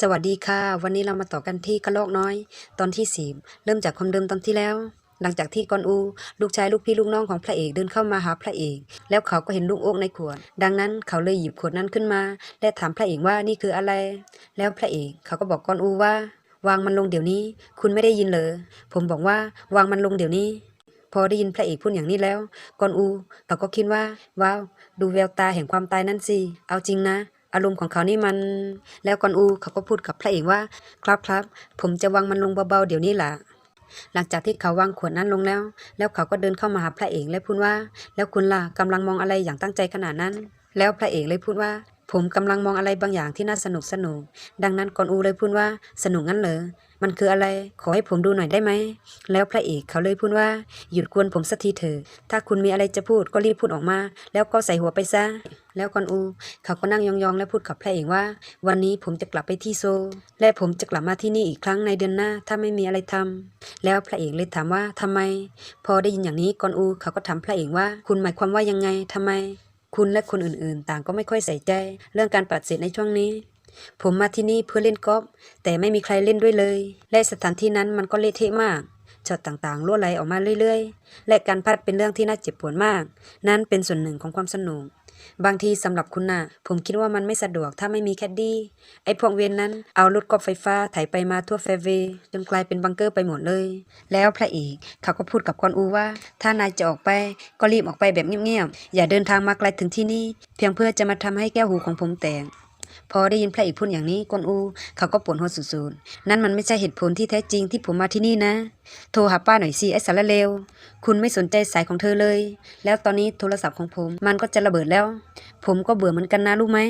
สวัสดีค่ะ วันนี้เรามาต่อกันที่กระลกน้อย ตอนที่สี่เริ่มจากความเดิมตอนที่แล้ว หลังจากที่กอนอู ลูกชายลูกพี่ลูกน้องของพระเอกเดินเข้ามาหาพระเอก แล้วเขาก็เห็นลูกโอ๊กในขวด ดังนั้นเขาเลยหยิบขวดนั้นขึ้นมา และถามพระเอกว่านี่คืออะไร แล้วพระเอกเขาก็บอกกอนอูว่า วางมันลงเดี๋ยวนี้ คุณไม่ได้ยินเหรอผมบอกว่าวางมันลงเดี๋ยวนี้พอได้ยินพระเอกพูดอย่างนี้แล้ว กอนอูเขาก็คิดว่า ว้าว ดูแววตาแห่งความตายนั่นสิ เอาจริงนะ อารมณ์ของเขานี่มัน แล้วกอนอูเขาก็พูดกับพระเอกว่า ครับครับ ผมจะวางมันลงเบาๆเดี๋ยวนี้แหละหลังจากที่เขาวางขวดนั้นลงแล้ว แล้วเขาก็เดินเข้ามาหาพระเอกและพูดว่า แล้วคุณล่ะกำลังมองอะไรอย่างตั้งใจขนาดนั้น แล้วพระเอกเลยพูดว่า ผมกำลังมองอะไรบางอย่างที่น่าสนุกสนุก ดังนั้นกอนอูเลยพูดว่า สนุกงั้นเหรอ มันคืออะไร ขอให้ผมดูหน่อยได้ไหม แล้วพระเอกเขาเลยพูดว่า หยุดกวนผมสักทีเถอะ ถ้าคุณมีอะไรจะพูดก็รีบพูดออกมา แล้วก็ใส่หัวไปซะ แล้วกอนอู เขาก็นั่งยองๆ และพูดกับพระเอกว่า วันนี้ผมจะกลับไปที่โซ และผมจะกลับมาที่นี่อีกครั้งในเดือนหน้า ถ้าไม่มีอะไรทำแล้วพระเอกเลยถามว่าทำไม พอได้ยินอย่างนี้กอนอู เขาก็ถามพระเอกว่า คุณหมายความว่ายังไงทำไม คุณและคนอื่นๆ ต่างก็ไม่ค่อยใส่ใจ เรื่องการปฏิเสธในช่วงนี้ ผมมาที่นี่เพื่อเล่นกอล์ฟแต่ไม่มีใครเล่นด้วยเลย และสถานที่นั้นมันก็เละเทะมากช็อตต่างๆรั่วไหลออกมาเรื่อยๆ และการพัดเป็นเรื่องที่น่าเจ็บปวดมาก นั่นเป็นส่วนหนึ่งของความสนุก บางทีสำหรับคุณน่ะ ผมคิดว่ามันไม่สะดวกถ้าไม่มีแคดดี้ ไอ้พวกเวียนนั้นเอารถกอล์ฟไฟฟ้าไถไปมาทั่วแฟร์เวยจนกลายเป็นบังเกอร์ไปหมดเลย แล้วพระเอกเขาก็พูดกับกอนอูว่า ถ้านายจะออกไปก็รีบออกไปแบบเงียบๆ อย่าเดินทางมาไกลถึงที่นี่ เพียงเพื่อจะมาทำให้แก้วหูของผมแตก พอได้ยินพระเอกพูดอย่างนี้กวนอูเขาก็ปวดหัวสุดๆ นั่นมันไม่ใช่เหตุผลที่แท้จริงที่ผมมาที่นี่นะ โทรหาป้าหน่อยสิไอ้สารเลว คุณไม่สนใจสายของเธอเลย แล้วตอนนี้โทรศัพท์ของผมมันก็จะระเบิดแล้ว ผมก็เบื่อเหมือนกันนะรู้ไหม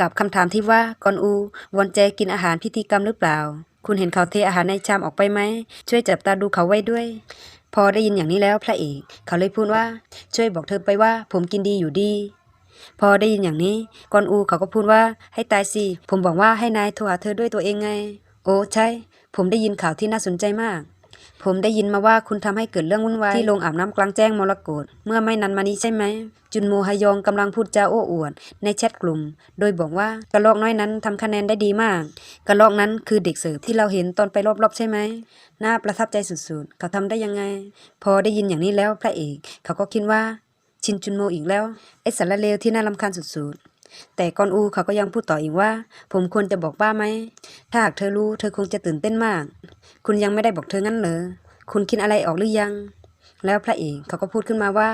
กับคำถามที่ว่ากอนอูวอนแจกินอาหารพิธีกรรมหรือเปล่า คุณเห็นเขาเทอาหารในชามออกไปไหม ช่วยจับตาดูเขาไว้ด้วย พอได้ยินอย่างนี้แล้วพระเอก เขาเลยพูดว่า ช่วยบอกเธอไปว่า ผมกินดีอยู่ดี พอได้ยินอย่างนี้กอนอูเขาก็พูดว่าให้ตายสิผมบอกว่าให้นายโทรหาเธอด้วยตัวเองไง โอ้ใช่ ผมได้ยินข่าวที่น่าสนใจมาก ผมได้ยินมาว่าคุณทำให้เกิดเรื่องวุ่นวายที่โรงอาบน้ำกลางแจ้งมรกตเมื่อไม่นานมานี้ใช่ไหม จุนโมฮยองกำลังพูดจาโอ้อวดในแชทกลุ่ม โดยบอกว่ากระลอกน้อยนั้นทำคะแนนได้ดีมาก กระลอกนั้นคือเด็กเสิร์ฟที่เราเห็นตอนไปรอบๆใช่ไหมน่าประทับใจสุดๆ เขาทำได้ยังไง พอได้ยินอย่างนี้แล้วพระเอก เขาก็คิดว่า ชินจุนโมอีกแล้ว ไอ้สารเลวที่น่าลำคาญสุดๆ แต่กอนอูเขาก็ยังพูดต่ออีกว่า ผมควรจะบอกป้าไหม ถ้าหากเธอรู้เธอคงจะตื่นเต้นมาก คุณยังไม่ได้บอกเธองั้นเหรอ คุณคิดอะไรออกหรือยัง แล้วพระเอกเขาก็พูดขึ้นมาว่า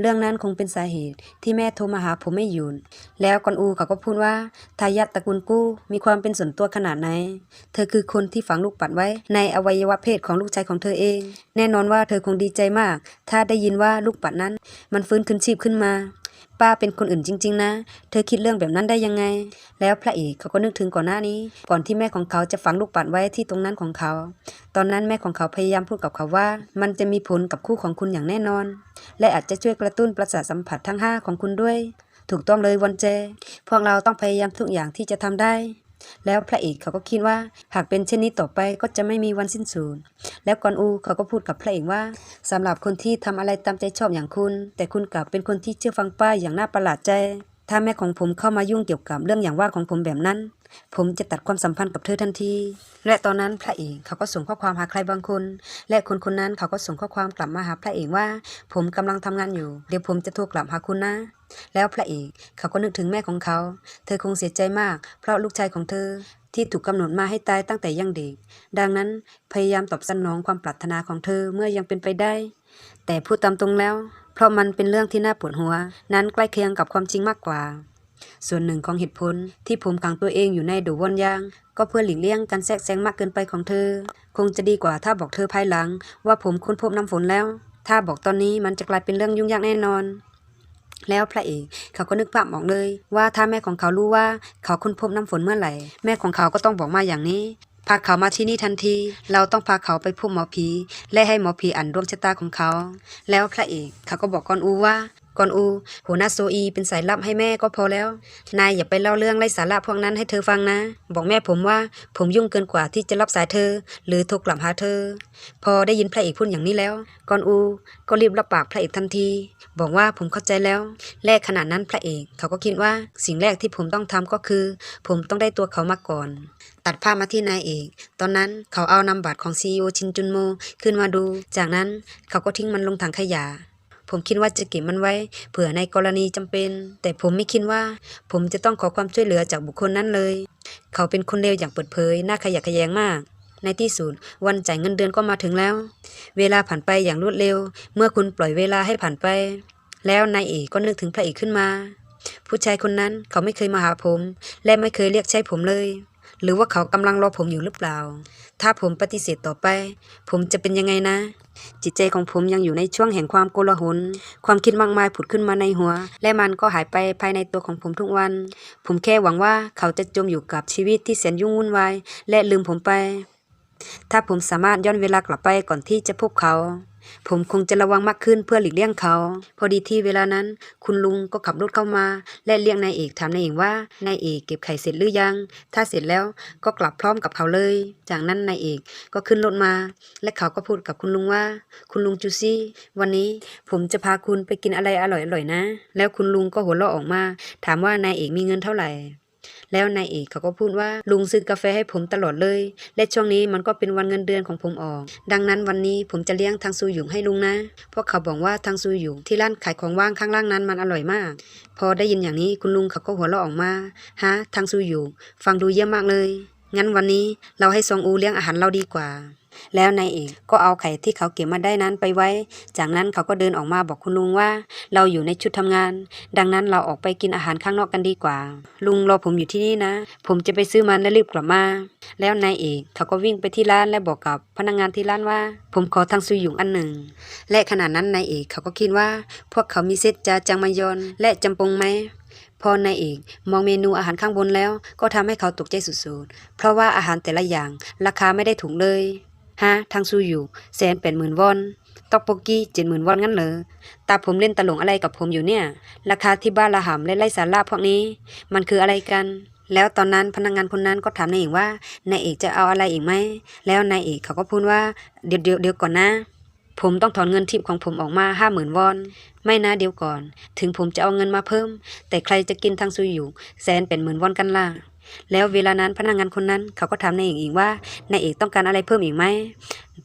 เรื่องนั้นคงเป็นสาเหตุที่แม่โทรมาหาผมไม่หยุดแล้วกอนอูเขาก็พูดว่าทายาทตระกูลกู้มีความเป็นส่วนตัวขนาดไหน เธอคือคนที่ฝังลูกปัดไว้ ในอวัยวะเพศของลูกชายของเธอเอง แน่นอนว่าเธอคงดีใจมาก ถ้าได้ยินว่าลูกปัดนั้น มันฟื้นคืนชีพขึ้นมา ป้าเป็นคนอื่นจริง ๆ นะ เธอคิดเรื่องแบบนั้นได้ยังไง แล้วพระเอกเขาก็นึกถึงก่อนหน้านี้ ก่อนที่แม่ของเขาจะฝังลูกปัดไว้ที่ตรงนั้นของเขา ตอนนั้นแม่ของเขาพยายามพูดกับเขาว่า มันจะมีผลกับคู่ของคุณอย่างแน่นอน และอาจจะช่วยกระตุ้นประสาทสัมผัสทั้งห้าของคุณด้วย ถูกต้องเลยวันเจ พวกเราต้องพยายามทุกอย่างที่จะทำได้ แล้วพระเอกเขาก็คิดว่า หากเป็นเช่นนี้ต่อไปก็จะไม่มีวันสิ้นสุดแล้วกอนอูเขาก็พูดกับพระเอกว่าสำหรับคนที่ทำอะไรตามใจชอบอย่างคุณ แต่คุณกลับเป็นคนที่เชื่อฟังป้าอย่างน่าประหลาดใจ ถ้าแม่ของผมเข้ามายุ่งเกี่ยวกับเรื่องอย่างว่าของผมแบบนั้น ผมจะตัดความสัมพันธ์กับเธอทันที และตอนนั้นพระเอกเขาก็ส่งข้อความหาใครบางคน และคนคนนั้นเขาก็ส่งข้อความกลับมาหาพระเอกว่า ผมกำลังทำงานอยู่ เดี๋ยวผมจะโทรกลับหาคุณนะ แล้วพระเอกเขาก็นึกถึงแม่ของเขา เธอคงเสียใจมาก เพราะลูกชายของเธอที่ถูกกำหนดมาให้ตายตั้งแต่ยังเด็ก ดังนั้นพยายามตอบสนองความปรารถนาของเธอเมื่อยังเป็นไปได้ แต่พูดตามตรงแล้ว เพราะมันเป็นเรื่องที่น่าปวดหัว นั้นใกล้เคียงกับความจริงมากกว่า ส่วนหนึ่งของเหตุผลที่ผมขังตัวเองอยู่ในดูวอนยาง ก็เพื่อหลีกเลี่ยงการแทรกแซงมากเกินไปของเธอ คงจะดีกว่าถ้าบอกเธอภายหลัง ว่าผมค้นพบน้ำฝนแล้ว ถ้าบอกตอนนี้มันจะกลายเป็นเรื่องยุ่งยากแน่นอน แล้วพระเอกเขาก็นึกภาพออกเลย ว่าถ้าแม่ของเขารู้ว่าเขาค้นพบน้ำฝนเมื่อไหร่ แม่ของเขาก็ต้องบอกมาอย่างนี้พาเขามาที่นี่ทันที เราต้องพาเขาไปพบหมอผี และให้หมอผีอ่านดวงชะตาของเขา แล้วพระเอกเขาก็บอกกอนอูว่า ก่อนอู หัวหน้าโซอีเป็นสายลับให้แม่ก็พอแล้ว นายอย่าไปเล่าเรื่องไร้สาระพวกนั้นให้เธอฟังนะ บอกแม่ผมว่าผมยุ่งเกินกว่าที่จะรับสายเธอ หรือโทรกลับหาเธอ พอได้ยินพระเอกพูดอย่างนี้แล้วก่อนอู ก็รีบรับปากพระเอกทันที บอกว่าผมเข้าใจแล้ว แรกขณะนั้นพระเอกเขาก็คิดว่าสิ่งแรกที่ผมต้องทำก็คือ ผมต้องได้ตัวเขามาก่อน ตัดภาพมาที่นายเอก ตอนนั้นเขาเอานำบัตรของซีอชินจุนโมขึ้นมาดู จากนั้นเขาก็ทิ้งมันลงถังขยะ ผมคิดว่าจะเก็บมันไว้ เผื่อในกรณีจำเป็น แต่ผมไม่คิดว่า ผมจะต้องขอความช่วยเหลือจากบุคคลนั้นเลย เขาเป็นคนเลวอย่างเปิดเผยน่าขยะแขยงมาก ในที่สุดวันจ่ายเงินเดือนก็มาถึงแล้ว เวลาผ่านไปอย่างรวดเร็ว เมื่อคุณปล่อยเวลาให้ผ่านไป แล้วนายเอกก็นึกถึงพระเอกขึ้นมา ผู้ชายคนนั้นเขาไม่เคยมาหาผม และไม่เคยเรียกใช้ผมเลยหรือว่าเขากำลังรอผมอยู่หรือเปล่า ถ้าผมปฏิเสธต่อไป ผมจะเป็นยังไงนะ จิตใจของผมยังอยู่ในช่วงแห่งความโกลาหล ความคิดมากมายผุดขึ้นมาในหัว และมันก็หายไปภายในตัวของผมทุกวัน ผมแค่หวังว่าเขาจะจมอยู่กับชีวิตที่แสนยุ่งวุ่นวายและลืมผมไป ถ้าผมสามารถย้อนเวลากลับไปก่อนที่จะพบเขา ผมคงจะระวังมากขึ้นเพื่อหลีกเลี่ยงเขา พอดีที่เวลานั้น คุณลุงก็ขับรถเข้ามา และเรียกนายเอกถามนายเอกว่านายเอกเก็บไข่เสร็จหรือยัง ถ้าเสร็จแล้วก็กลับพร้อมกับเขาเลย จากนั้นนายเอกก็ขึ้นรถมา และเขาก็พูดกับคุณลุงว่า คุณลุงจูซี่ วันนี้ผมจะพาคุณไปกินอะไรอร่อยๆนะ แล้วคุณลุงก็หัวเราะออกมา ถามว่านายเอกมีเงินเท่าไหร่ แล้วนายเอกเขาก็พูดว่าลุงซื้อกาแฟให้ผมตลอดเลย และช่วงนี้มันก็เป็นวันเงินเดือนของผมออก ดังนั้นวันนี้ผมจะเลี้ยงทางซูหยุงให้ลุงนะ เพราะเขาบอกว่าทางซูหยุงที่ร้านขายของว่างข้างล่างนั้นมันอร่อยมาก พอได้ยินอย่างนี้คุณลุงเขาก็หัวเราะออกมาฮะทางซูหยุงฟังดูเยี่ยมมากเลย งั้นวันนี้เราให้ซองอูเลี้ยงอาหารเราดีกว่า แล้วนายเอกก็เอาไข่ที่เขาเก็บมาได้นั้นไปไว้ จากนั้นเขาก็เดินออกมาบอกคุณลุงว่า เราอยู่ในชุดทำงาน ดังนั้นเราออกไปกินอาหารข้างนอกกันดีกว่า ลุงรอผมอยู่ที่นี่นะ ผมจะไปซื้อมันและรีบกลับมา แล้วนายเอกเขาก็วิ่งไปที่ร้านและบอกกับพนักงานที่ร้านว่า ผมขอทางซุยหยุงอันหนึ่ง และขณะนั้นนายเอกเขาก็คิดว่า พวกเขามีเซตจาจังมายอนและจำปงไหมพอนายเอกมองเมนูอาหารข้างบนแล้ว ก็ทำให้เขาตกใจสุดๆ เพราะว่าอาหารแต่ละอย่างราคาไม่ได้ถูกเลย ฮะทางซูอยู่แสนแปดหมื่นวอนตอกโปกี้เจ็ดหมื่นวอนงั้นเหรอตาผมเล่นตลกอะไรกับผมอยู่เนี่ย ราคาที่บ้านละหำและไร้สาระพวกนี้ มันคืออะไรกัน แล้วตอนนั้นพนักงานคนนั้นก็ถามนายเอกว่านายเอกจะเอาอะไรอีกไหม แล้วนายเอกเขาก็พูดว่าเดี๋ยวเดี๋ยวเดี๋ยวก่อนนะ ผมต้องถอนเงินทิปของผมออกมาห้าหมื่นวอน ไม่นะเดี๋ยวก่อน ถึงผมจะเอาเงินมาเพิ่ม แต่ใครจะกินทางซูอยู่แสนเป็นหมื่นวอนกันล่ะ แล้วเวลานั้นพนักงานคนนั้นเขาก็ถามนายเอกอีกว่านายเอกต้องการอะไรเพิ่มอีกไหม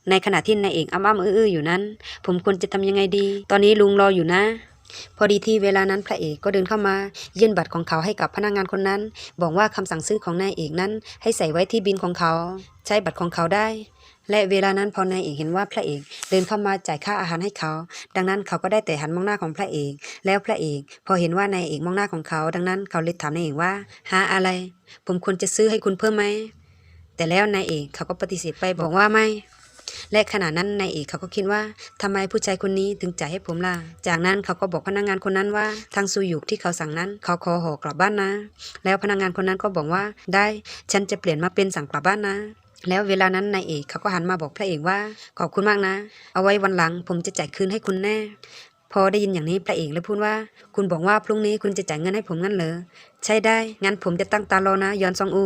ในขณะที่นายเอกอ้ำอ้ำอื้ออยู่นั้น ผมควรจะทำยังไงดี ตอนนี้ลุงรออยู่นะ พอดีที่เวลานั้นพระเอกก็เดินเข้ามา ยื่นบัตรของเขาให้กับพนักงานคนนั้น บอกว่าคำสั่งซื้อของนายเอกนั้น ให้ใส่ไว้ที่บินของเขา ใช้บัตรของเขาได้ และเวลานั้นพอนายเอกเห็นว่าพระเอกเดินเข้ามาจ่ายค่าอาหารให้เขา ดังนั้นเขาก็ได้แต่หันมองหน้าของพระเอก แล้วพระเอก พอเห็นว่านายเอกมองหน้าของเขา ดังนั้นเขาเลยถามนายเอกว่าหาอะไร ผมควรจะซื้อให้คุณเพิ่มไหมแต่แล้วนายเอกเขาก็ปฏิเสธไปบอกว่าไม่ และขณะนั้นนายเอกเขาก็คิดว่าทำไมผู้ชายคนนี้ถึงจ่ายให้ผมล่ะ จากนั้นเขาก็บอกพนักงานคนนั้นว่าทางซูยุกที่เขาสั่งนั้น เขาขอห่อกลับบ้านนะ แล้วพนักงานคนนั้นก็บอกว่าได้ฉันจะเปลี่ยนมาเป็นสั่งกลับบ้านนะแล้วเวลานั้นนายเอกเขาก็หันมาบอกพระเอกว่าขอบคุณมากนะ เอาไว้วันหลังผมจะจ่ายคืนให้คุณแน่ พอได้ยินอย่างนี้พระเอกเลยพูดว่า คุณบอกว่าพรุ่งนี้คุณจะจ่ายเงินให้ผมงั้นเหรอใช่ได้งั้นผมจะตั้งตารอนะยอนซองอู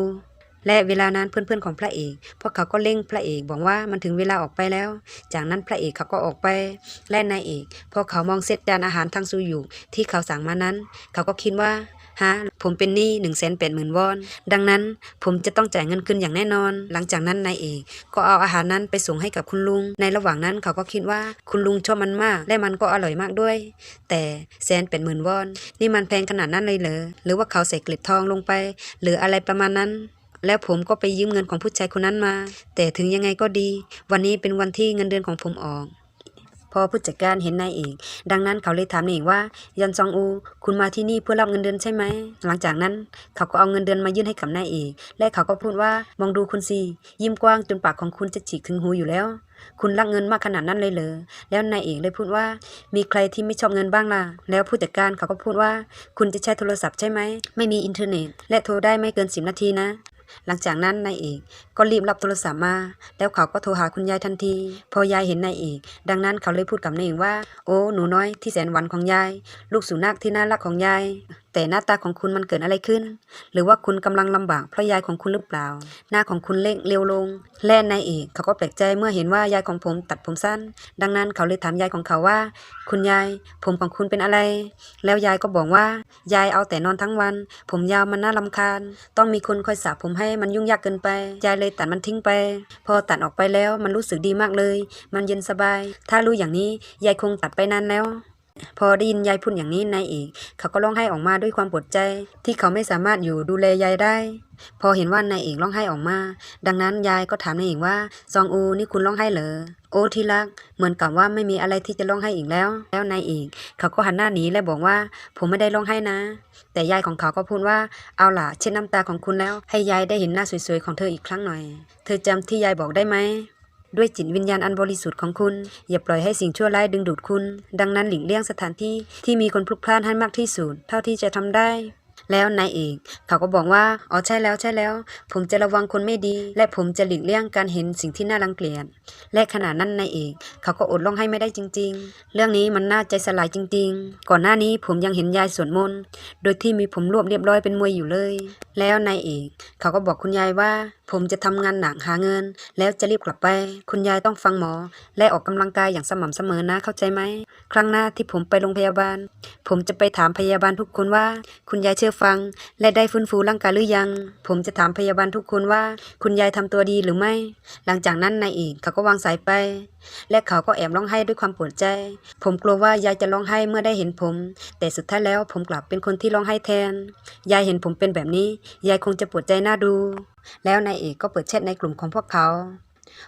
และเวลานั้นเพื่อนๆของพระเอกพวกเขาก็เร่งพระเอกบอกว่ามันถึงเวลาออกไปแล้ว จากนั้นพระเอกเขาก็ออกไป และนายเอกพอเขามองเซตจานอาหารทางซูอยู่ที่เขาสั่งมานั้น เขาก็คิดว่าฮะผมเป็นหนี้หนึ่งแสนแปดหมื่นวอน ดังนั้นผมจะต้องจ่ายเงินคืนอย่างแน่นอน หลังจากนั้นนายเอกก็เอาอาหารนั้นไปส่งให้กับคุณลุง ในระหว่างนั้นเขาก็คิดว่าคุณลุงชอบมันมาก และมันก็อร่อยมากด้วย แต่แสนแปดหมื่นวอน นี่มันแพงขนาดนั้นเลยเหรอ หรือว่าเขาใส่เกล็ดทองลงไป หรืออะไรประมาณนั้น แล้วผมก็ไปยืมเงินของผู้ชายคนนั้นมา แต่ถึงยังไงก็ดี วันนี้เป็นวันที่เงินเดือนของผมออก พอผู้จัดการเห็นนายเอก ดังนั้นเขาเลยถามนายเอกว่า ยันซองอู คุณมาที่นี่เพื่อรับเงินเดือนใช่ไหม หลังจากนั้น เขาก็เอาเงินเดือนมายื่นให้กับนายเอก และเขาก็พูดว่ามองดูคุณสิยิ้มกว้างจนปากของคุณจะฉีกถึงหูอยู่แล้ว คุณรักเงินมากขนาดนั้นเลยเหรอ แล้วนายเอกเลยพูดว่า มีใครที่ไม่ชอบเงินบ้างล่ะ แล้วผู้จัดการเขาก็พูดว่า คุณจะใช้โทรศัพท์ใช่ไหม ไม่มีอินเทอร์เน็ต และโทรได้ไม่เกินสิบนาทีนะ หลังจากนั้นนายเอกก็รีบรับโทรศัพท์มา แล้วเขาก็โทรหาคุณยายทันที พอยายเห็นนายเอก ดังนั้นเขาเลยพูดกับนายเอกว่า โอ้หนูน้อยที่แสนหวานของยาย ลูกสุนัขที่น่ารักของยาย แต่หน้าตาของคุณมันเกิดอะไรขึ้น หรือว่าคุณกำลังลำบากเพราะยายของคุณหรือเปล่า หน้าของคุณเล็กเร็วลง และนายเอกเขาก็แปลกใจเมื่อเห็นว่ายายของผมตัดผมสั้น ดังนั้นเขาเลยถามยายของเขาว่า คุณยาย ผมของคุณเป็นอะไร แล้วยายก็บอกว่า ยายเอาแต่นอนทั้งวัน ผมยาวมันน่ารำคาญ ต้องมีคนคอยสระผมให้มันยุ่งยากเกินไป ยายเลยตัดมันทิ้งไป พอตัดออกไปแล้วมันรู้สึกดีมากเลย มันเย็นสบาย ถ้ารู้อย่างนี้ยายคงตัดไปนานแล้ว พอได้ยินยายพูดอย่างนี้นายเอกเขาก็ร้องไห้ออกมาด้วยความปวดใจ ที่เขาไม่สามารถอยู่ดูแลยายได้ พอเห็นว่านายเอกร้องไห้ออกมา ดังนั้นยายก็ถามนายเอกว่าซองอูนี่คุณร้องไห้เหรอโอ้ที่รัก เหมือนกับว่าไม่มีอะไรที่จะร้องไห้อีกแล้ว แล้วนายเอกเขาก็หันหน้าหนีและบอกว่า ผมไม่ได้ร้องไห้นะ แต่ยายของเขาก็พูดว่าเอาล่ะเช็ดน้ำตาของคุณแล้ว ให้ยายได้เห็นหน้าสวยๆของเธออีกครั้งหน่อย เธอจำที่ยายบอกได้ไหม ด้วยจิตวิญญาณอันบริสุทธิ์ของคุณ อย่าปล่อยให้สิ่งชั่วร้ายดึงดูดคุณ ดังนั้นหลีกเลี่ยงสถานที่ที่มีคนพลุกพล่านให้มากที่สุดเท่าที่จะทำได้แล้วนายเอกเขาก็บอกว่า อ๋อใช่แล้วใช่แล้ว ผมจะระวังคนไม่ดี และผมจะหลีกเลี่ยงการเห็นสิ่งที่น่ารังเกียจและขณะนั้นนายเอกเขาก็อดร้องไห้ไม่ได้จริง ๆ เรื่องนี้มันน่าใจสลายจริง ๆ ก่อนหน้านี้ผมยังเห็นยายสวดมนต์โดยที่มีผมรวบเรียบร้อยเป็นมวยอยู่เลย แล้วนายเอกเขาก็บอกคุณยายว่า ผมจะทำงานหนักหาเงิน แล้วจะรีบกลับไป คุณยายต้องฟังหมอ และออกกำลังกายอย่างสม่ำเสมอนะเข้าใจไหม ครั้งหน้าที่ผมไปโรงพยาบาล ผมจะไปถามพยาบาลทุกคนว่า คุณยายเชื่อฟัง และได้ฟื้นฟูร่างกายหรือยัง ผมจะถามพยาบาลทุกคนว่า คุณยายทำตัวดีหรือไม่ หลังจากนั้นนายเอกเขาก็วางสายไป และเขาก็แอบร้องไห้ด้วยความปวดใจ ผมกลัวว่ายายจะร้องไห้เมื่อได้เห็นผม แต่สุดท้ายแล้วผมกลับเป็นคนที่ร้องไห้แทน ยายเห็นผมเป็นแบบนี้ ยายคงจะปวดใจน่าดู แล้วนายเอกก็เปิดแชทในกลุ่มของพวกเขา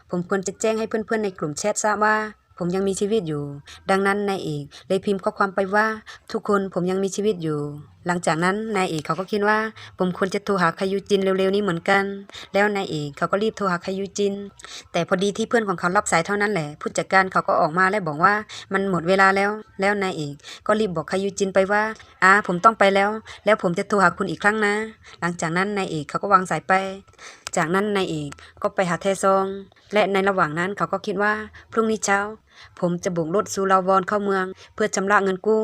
ผมควรจะแจ้งให้เพื่อนๆในกลุ่มแชททราบว่า ผมยังมีชีวิตอยู่ ดังนั้นนายเอกเลยพิมพ์ข้อความไปว่า ทุกคนผมยังมีชีวิตอยู่ หลังจากนั้นนายเอกเขาก็คิดว่า ผมควรจะโทรหาคายูจินเร็วๆนี้เหมือนกัน แล้วนายเอกเขาก็รีบโทรหาคายูจิน แต่พอดีที่เพื่อนของเขารับสายเท่านั้นแหละผู้จัดการเขาก็ออกมาและบอกว่ามันหมดเวลาแล้ว แล้วนายเอกก็รีบบอกคายูจินไปว่าอ่าผมต้องไปแล้ว แล้วผมจะโทรหาคุณอีกครั้งนะ หลังจากนั้นนายเอกเขาก็วางสายไป จากนั้นนายเอกก็ไปหาเทซอง และในระหว่างนั้นเขาก็คิดว่า พรุ่งนี้เช้า ผมจะบุกรถซูลาวอนเข้าเมือง เพื่อชำระเงินกู้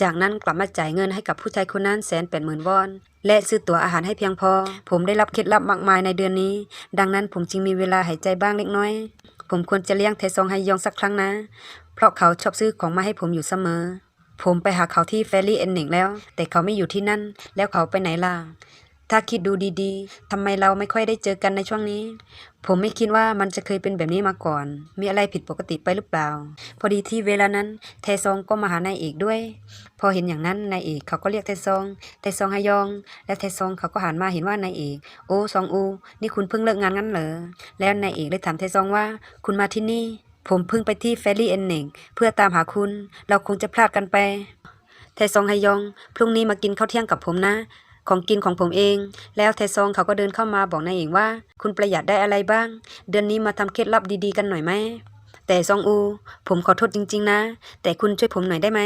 จากนั้นกลับมาจ่ายเงินให้กับผู้ชายคนนั้นแสนแปดหมื่นวอน และซื้อตั๋วอาหารให้เพียงพอ ผมได้รับเคล็ดลับมากมายในเดือนนี้ ดังนั้นผมจึงมีเวลาหายใจบ้างเล็กน้อย ผมควรจะเลี้ยงเทซองไฮยองสักครั้งนะ เพราะเขาชอบซื้อของมาให้ผมอยู่เสมอผมไปหาเขาที่เฟรลี่เอนหนิงแล้ว แต่เขาไม่อยู่ที่นั่น แล้วเขาไปไหนล่ะ ถ้าคิดดูดีๆทำไมเราไม่ค่อยได้เจอกันในช่วงนี้ ผมไม่คิดว่ามันจะเคยเป็นแบบนี้มาก่อน มีอะไรผิดปกติไปหรือเปล่า พอดีที่เวลานั้น เทซองก็มาหานายเอกด้วย พอเห็นอย่างนั้นนายเอกเขาก็เรียกเทซอง เทซองฮยอง และเทซองเขาก็หันมาเห็นว่านายเอก โอ้ซองอู นี่คุณเพิ่งเลิกงานงั้นเหรอ แล้วนายเอกเลยถามเทซองว่า คุณมาที่นี่ ผมเพิ่งไปที่เฟรลี่เอนหนิงเพื่อตามหาคุณ เราคงจะพลาดกันไป เทซองฮยอง พรุ่งนี้มากินข้าวเที่ยงกับผมนะ ของกินของผมเอง แล้วเทซองเขาก็เดินเข้ามาบอกนายเอกว่า คุณประหยัดได้อะไรบ้าง เดือนนี้มาทำเคล็ดลับดีๆกันหน่อยไหมแต่ซองอู ผมขอโทษจริง ๆ นะ แต่คุณช่วยผมหน่อยได้ไหม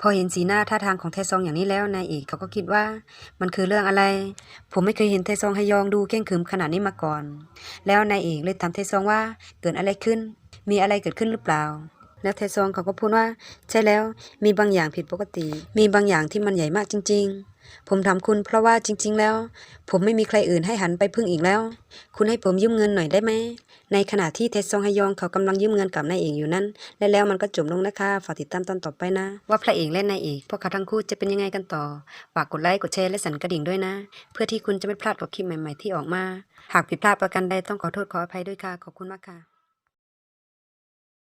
พอเห็นสีหน้าท่าทางของเทซองอย่างนี้แล้วนายเอกเขาก็คิดว่า มันคือเรื่องอะไร ผมไม่เคยเห็นเทซองฮยองดูเข่งขรึมขนาดนี้มาก่อน แล้วนายเอกเลยถามเทซองว่าเกิดอะไรขึ้น มีอะไรเกิดขึ้นหรือเปล่า แล้วเทซองเขาก็พูดว่า ใช่แล้วมีบางอย่างผิดปกติ มีบางอย่างที่มันใหญ่มากจริง ๆ ผมถามคุณเพราะว่าจริง ๆ แล้ว ผมไม่มีใครอื่นให้หันไปพึ่งอีกแล้ว คุณให้ผมยืมเงินหน่อยได้ไหม ในขณะที่เทซองฮยองเขากำลังยืมเงินกับนายเอกอยู่นั้น และแล้วมันก็จบลงนะคะ ฝากติดตามตอนต่อไปนะ ว่าพระเอกและนายเอกพวกเขาทั้งคู่จะเป็นยังไงกันต่อ ฝากกดไลค์ กดแชร์ และสั่นกระดิ่งด้วยนะ เพื่อที่คุณจะไม่พลาดกับคลิปใหม่ ๆ ที่ออกมา หากผิดพลาดประการใดต้องขอโทษขออภัยด้วยค่ะ ขอบคุณมากค่ะ